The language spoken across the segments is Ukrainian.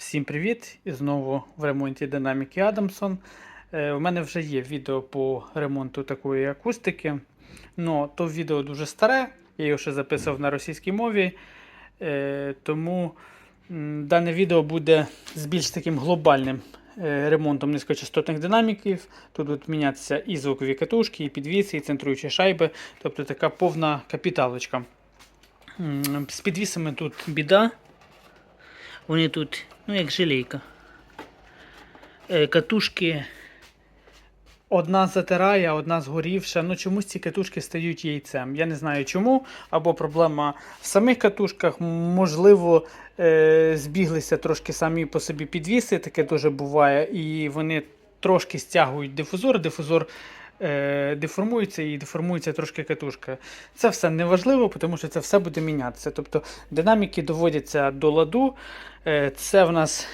Всім привіт! І знову в ремонті динаміки Адамсон. Е, У мене вже є відео по ремонту такої акустики. Но то відео дуже старе, я його ще записував на російській мові. Е, Тому дане відео буде з більш таким глобальним е, ремонтом низькочастотних динаміків. Тут будуть мінятися і звукові катушки, і підвіси, і центруючі шайби. Тобто така повна капіталочка. З підвісами тут біда. Вони тут, ну, як желейка. Е, Катушки. Одна затирає, одна згорівша. Ну чомусь ці катушки стають яйцем. Я не знаю чому. Або проблема в самих катушках, можливо, е, збіглися трошки самі по собі підвіси, таке теж буває. І вони трошки стягують дифузор. Дифузор деформується і деформується трошки катушка. Це все не важливо, тому що це все буде мінятися. Тобто динаміки доводяться до ладу. Е, Це в нас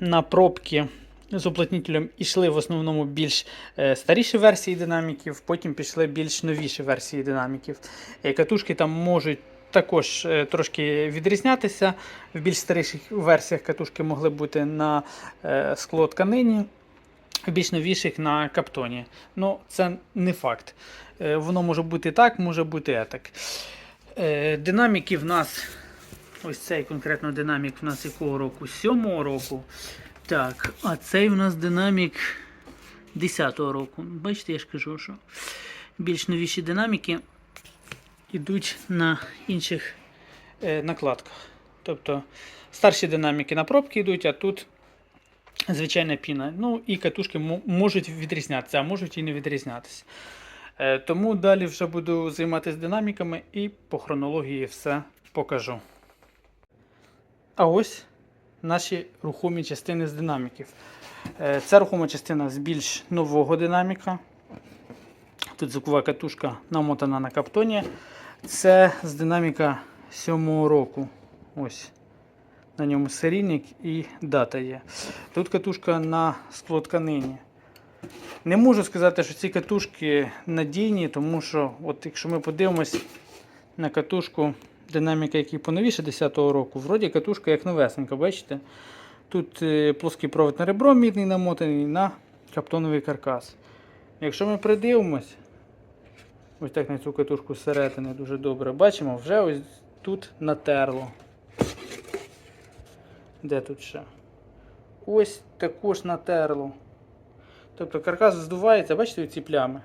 на пробки з уплотнителем йшли в основному більш е, старіші версії динаміків, потім пішли більш новіші версії динаміків. Е, Катушки там можуть також е, трошки відрізнятися. В більш старіших версіях катушки могли бути на е, скло тканині, більш новіших на каптоні. Ну, це не факт. Е, Воно може бути так, може бути етак. Е, Динаміки в нас Ось цей конкретно динамік в нас якого року? Сьомого року. Так, а цей в нас динамік 10-го року. Бачите, я ж кажу, що більш новіші динаміки йдуть на інших е, накладках. Тобто старші динаміки на пробки йдуть, а тут звичайна піна. Ну і катушки можуть відрізнятися, а можуть і не відрізнятися. Е, тому далі вже буду займатися динаміками і по хронології все покажу. А ось наші рухомі частини з динаміків. Е, Це рухома частина з більш нового динаміка. Тут звукова катушка намотана на каптоні. Це з динаміка 7 року. Ось. На ньому серійник і дата є. Тут катушка на склотканині. Не можу сказати, що ці катушки надійні, тому що, от якщо ми подивимось на катушку динаміка, який поновіше 10-го року, вроді катушка як новесенька, бачите? Тут е, плоский провід на ребро мідний намотаний на каптоновий каркас. Якщо ми придивимось, ось так на цю катушку зсередини дуже добре, бачимо, вже ось тут натерло. Де тут ще? Ось також натерло. Тобто каркас здувається, бачите ці плями?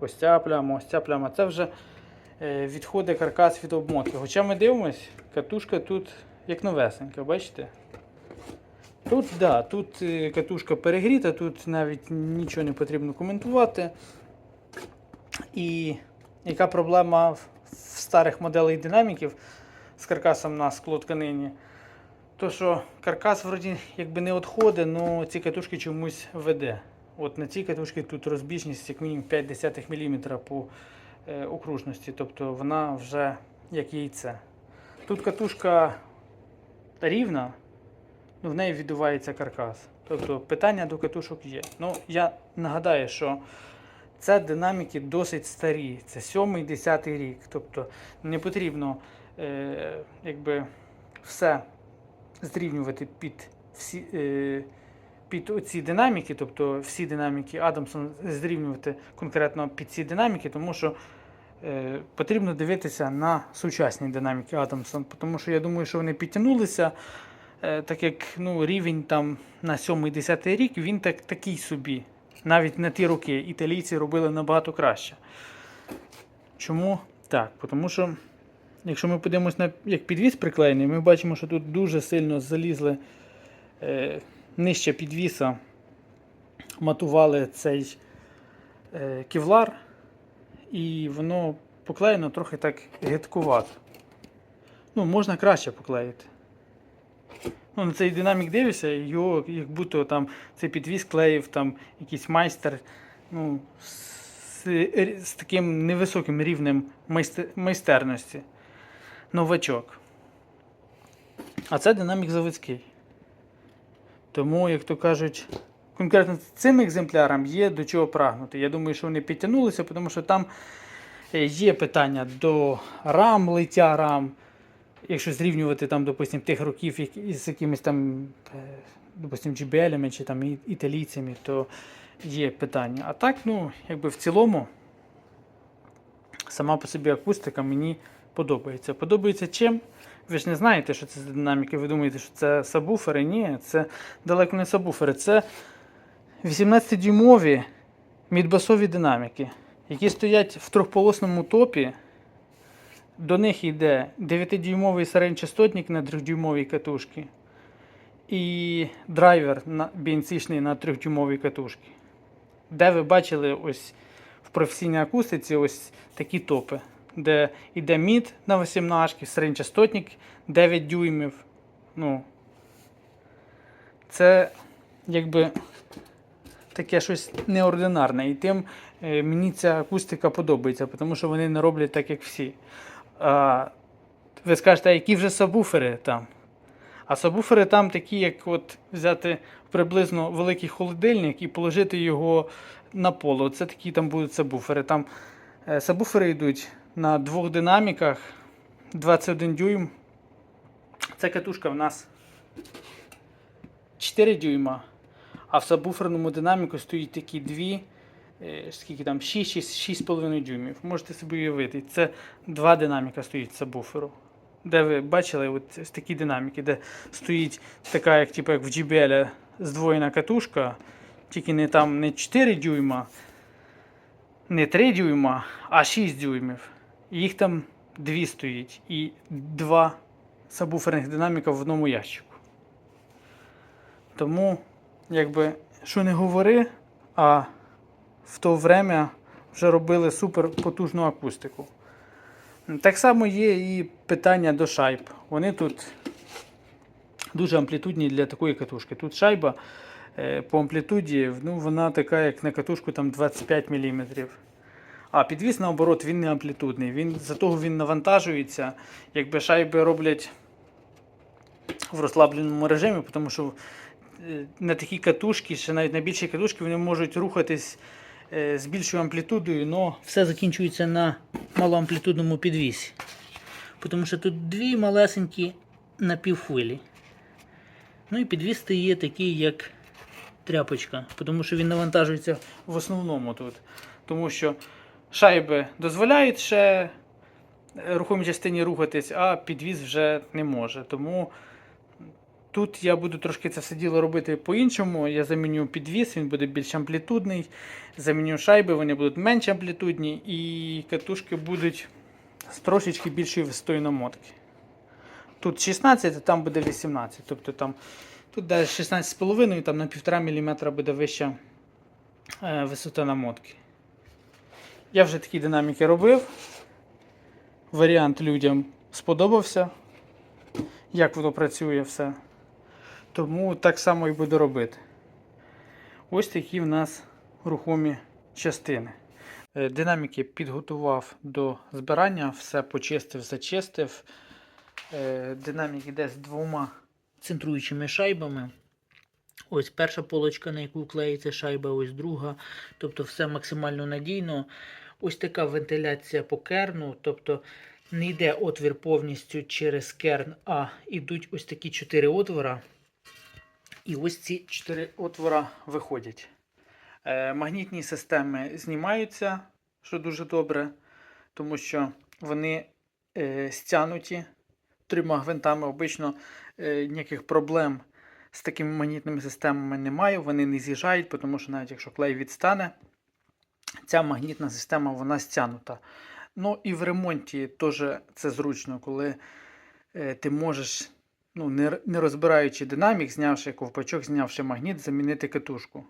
Ось ця пляма, ось ця пляма. Це вже е, відходить каркас від обмотки. Хоча ми дивимось, катушка тут як новесенька, бачите? Тут, да, тут е, катушка перегріта, тут навіть нічого не потрібно коментувати. І яка проблема в старих моделей динаміків з каркасом на склотканині? То, що каркас вроді якби не відходить, але ці катушки чомусь веде. От на цій катушці тут розбіжність як мінімум 0,5 мм по е, окружності, тобто вона вже як яйце. Тут катушка рівна, ну, в неї відбувається каркас. Тобто питання до катушок є. Ну, я нагадаю, що це динаміки досить старі. Це 7-10 рік. Тобто не потрібно е, якби, все зрівнювати під всі. Е, під ці динаміки, тобто всі динаміки Адамсон зрівнювати конкретно під ці динаміки, тому що е, потрібно дивитися на сучасні динаміки Адамсон, тому що я думаю, що вони підтягнулися, е, так як ну, рівень там на 7-10 рік, він так, такий собі. Навіть на ті роки італійці робили набагато краще. Чому так? Тому що, якщо ми подивимось на як підвіз приклеєний, ми бачимо, що тут дуже сильно залізли. Е, нижче підвіса матували цей е, кевлар, і воно поклеєно трохи так гидкувато. Ну, можна краще поклеїти. Ну, на цей динамік дивишся, його як будто там цей підвіз клеїв там якийсь майстер ну, з, з таким невисоким рівнем майстер, майстерності. Новачок. А це динамік заводський. Тому, як то кажуть, конкретно цим екземплярам є до чого прагнути. Я думаю, що вони підтягнулися, тому що там е, є питання до рам, лиття рам. якщо зрівнювати там, допустим, тих років з якимись там, е, допустим, GBL чи там італійцями, то є питання. А так, ну, якби в цілому, сама по собі акустика мені подобається. Подобається чим? Ви ж не знаєте, що це за динаміки. Ви думаєте, що це сабвуфери? Ні, це далеко не сабвуфери. Це 18-дюймові мідбасові динаміки, які стоять в трьохполосному топі. До них йде 9-дюймовий середньочастотник на 3-дюймовій катушці і драйвер на бінцішний на 3-дюймовій катушці. Де ви бачили ось в професійній акустиці ось такі топи, де йде мід на 18, середньочастотник 9 дюймів. Ну, це якби таке щось неординарне. І тим е, мені ця акустика подобається, тому що вони не роблять так, як всі. А, ви скажете, а які вже сабвуфери там? А сабвуфери там такі, як от взяти приблизно великий холодильник і положити його на поле. Це такі там будуть сабвуфери. Там е, сабвуфери йдуть на двох динаміках 21 дюйм. Ця катушка в нас 4 дюйма. А в сабвуферному динаміку стоїть такі дві, е, скільки там, 6, 6,5 дюймів. Можете собі уявити. Це два динаміка стоїть сабвуферу. Де ви бачили от такі динаміки, де стоїть така, як, типу, як в JBL здвоєна катушка, тільки не там не 4 дюйма, не 3 дюйма, а 6 дюймів. Їх там дві стоїть. І два сабвуферних динаміка в одному ящику. Тому, якби, що не говори, а в то время вже робили супер потужну акустику. Так само є і питання до шайб. Вони тут дуже амплітудні для такої катушки. Тут шайба е, по амплітуді, ну, вона така, як на катушку там 25 мм. А підвіс, наоборот, він не амплітудний. Він, за того він навантажується. Якби шайби роблять в розслабленому режимі, тому що е, на такі катушки, ще навіть на більші катушки, вони можуть рухатись е, з більшою амплітудою, але все закінчується на малоамплітудному підвісі. Тому що тут дві малесенькі напівхвилі. Ну і підвіс є такий, як тряпочка, тому що він навантажується в основному тут. Тому що шайби дозволяють ще е, рухомій частині рухатись, а підвіз вже не може. Тому тут я буду трошки це все діло робити по-іншому. Я заміню підвіз, він буде більш амплітудний. Заміню шайби, вони будуть менш амплітудні, і катушки будуть з трошечки більшої висотої намотки. Тут 16, а там буде 18. Тобто там тут десь 16,5, там на 1,5 мм буде вища е, висота намотки. Я вже такі динаміки робив. Варіант людям сподобався, як воно працює все. Тому так само і буду робити. Ось такі в нас рухомі частини. Е, Динаміки підготував до збирання, все почистив, зачистив. Е, Динамік йде з двома центруючими шайбами. Ось перша полочка, на яку клеїться шайба, ось друга. Тобто все максимально надійно. Ось така вентиляція по керну. Тобто не йде отвір повністю через керн, а йдуть ось такі чотири отвора. І ось ці чотири отвора виходять. Е, Магнітні системи знімаються, що дуже добре, тому що вони е, стянуті трьома гвинтами. Обично е, ніяких проблем з такими магнітними системами немає. Вони не з'їжджають, тому що навіть якщо клей відстане, ця магнітна система вона стянута. Ну і в ремонті теж це зручно, коли е, ти можеш, ну, не, розбираючи динамік, знявши ковпачок, знявши магніт, замінити катушку.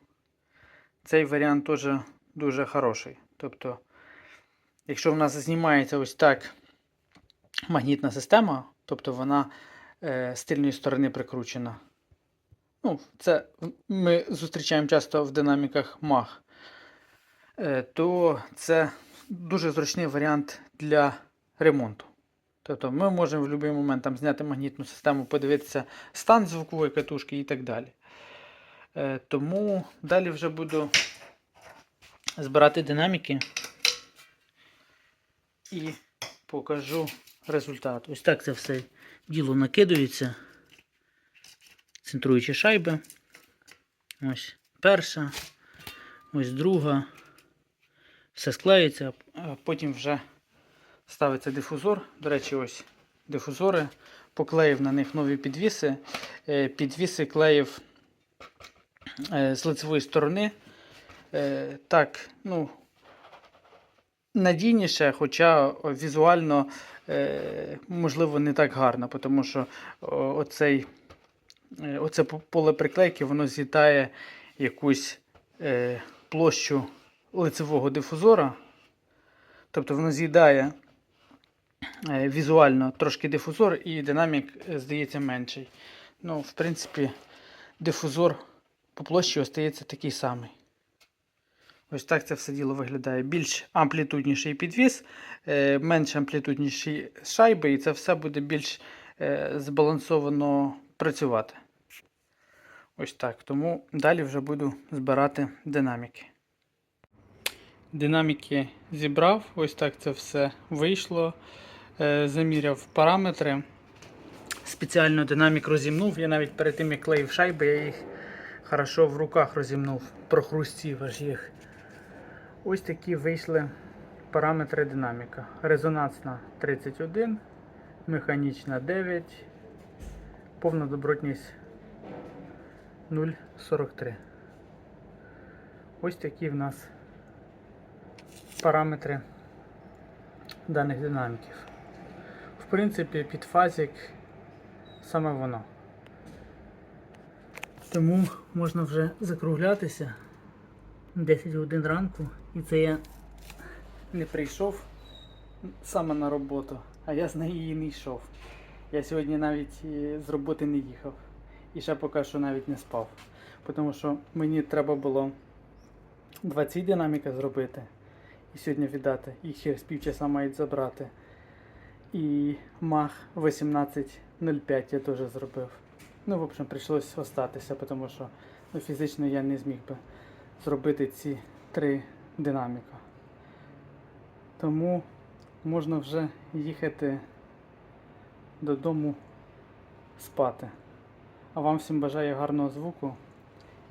Цей варіант теж дуже хороший. Тобто, якщо в нас знімається ось так магнітна система, тобто вона е, з тильної сторони прикручена. Ну, це ми зустрічаємо часто в динаміках е, то це дуже зручний варіант для ремонту. Тобто ми можемо в будь-який момент там, зняти магнітну систему, подивитися стан звукової катушки і так далі. Е, Тому далі вже буду збирати динаміки і покажу результат. Ось так це все діло накидується. Центруючі шайби. Ось перша, ось друга. Все склеюється, а потім вже ставиться дифузор. До речі, ось дифузори. Поклеїв на них нові підвіси. Е, Підвіси клеїв е, з лицевої сторони. Е, Так, ну, надійніше, хоча візуально, можливо, не так гарно, тому що оцей, оце поле приклейки воно з'їдає якусь площу лицевого дифузора. Тобто воно з'їдає е, візуально трошки дифузор і динамік е, здається менший. Ну, в принципі, дифузор по площі остається такий самий. Ось так це все діло виглядає. Більш амплітудніший підвіс, е, менш амплітудніші шайби, і це все буде більш збалансовано працювати. Ось так. Тому далі вже буду збирати динаміки. Динаміки зібрав, ось так це все вийшло. Е, Заміряв параметри. Спеціально динамік розімнув. Я навіть перед тим, як клеїв шайби, я їх хорошо в руках розімнув, прохрустів аж їх. Ось такі вийшли параметри динаміка. Резонансна 31, механічна 9, повна добротність 0,43. Ось такі в нас параметри даних динаміків. В принципі, підфазик саме воно. Тому можна вже закруглятися. 10 годин ранку, і це я не прийшов саме на роботу, а я з неї не йшов. Я сьогодні навіть е, з роботи не їхав. І ще поки що навіть не спав. Тому що мені треба було 20 динаміка зробити і сьогодні віддати. Їх через півчаса мають забрати. І мах 18.05 я теж зробив. Ну, в общем, прийшлось остатися, тому що ну, фізично я не зміг би зробити ці три динаміка. Тому можна вже їхати додому спати. А вам всім бажаю гарного звуку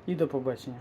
і до побачення.